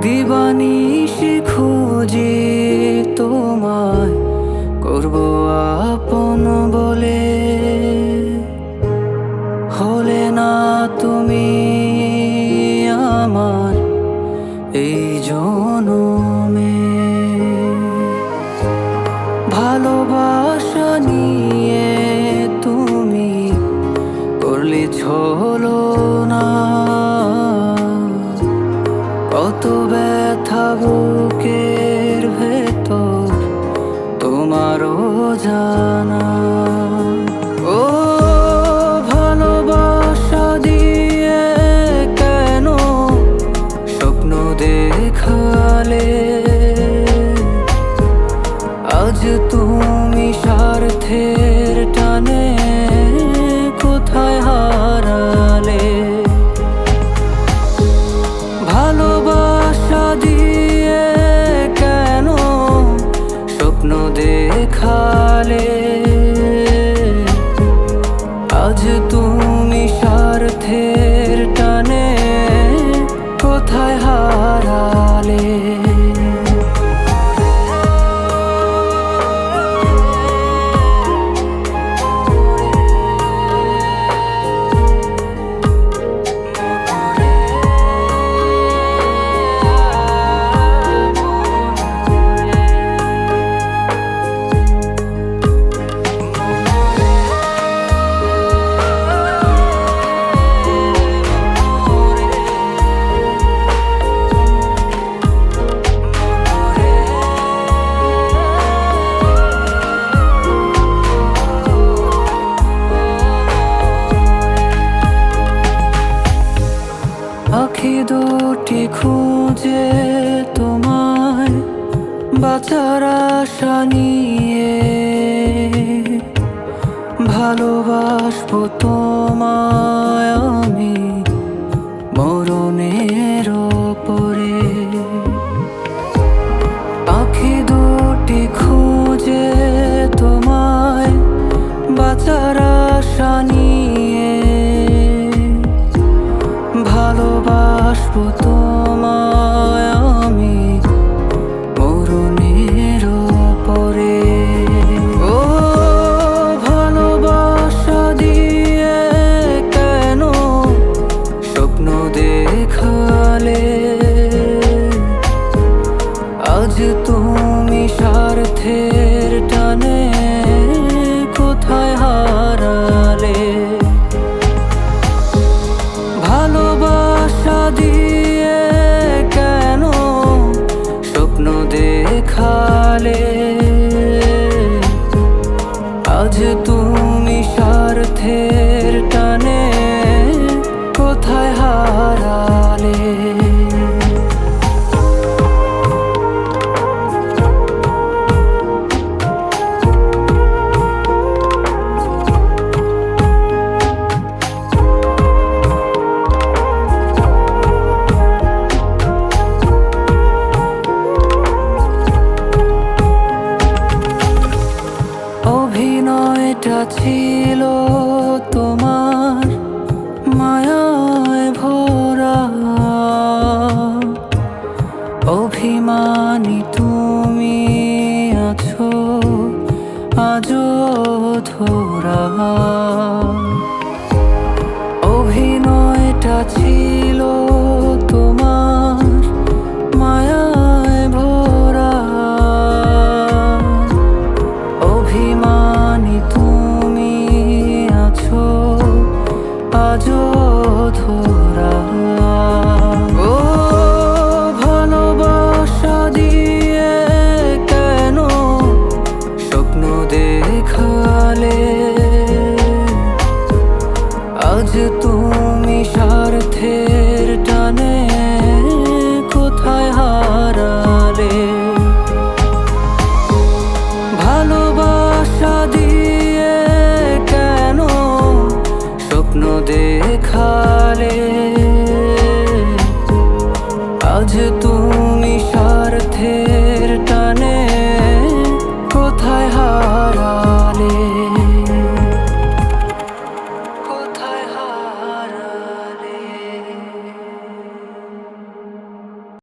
দিবানিশ খুঁজে তোমায় করব আপন বলে। হলে না তুমি আমার এই জনমে। ভালোবাসা দুটি খুঁজে তোমায় বাঁচার আশা নিয়ে। ভালোবাসবো তোমায় ভালোবাসবো আজো ধরা অভিনয়টা ছিল তোমার মায়ায় ভরা। অভিমানী তুমি আছো আজো ধরা স্বপ্ন দেখালে আজ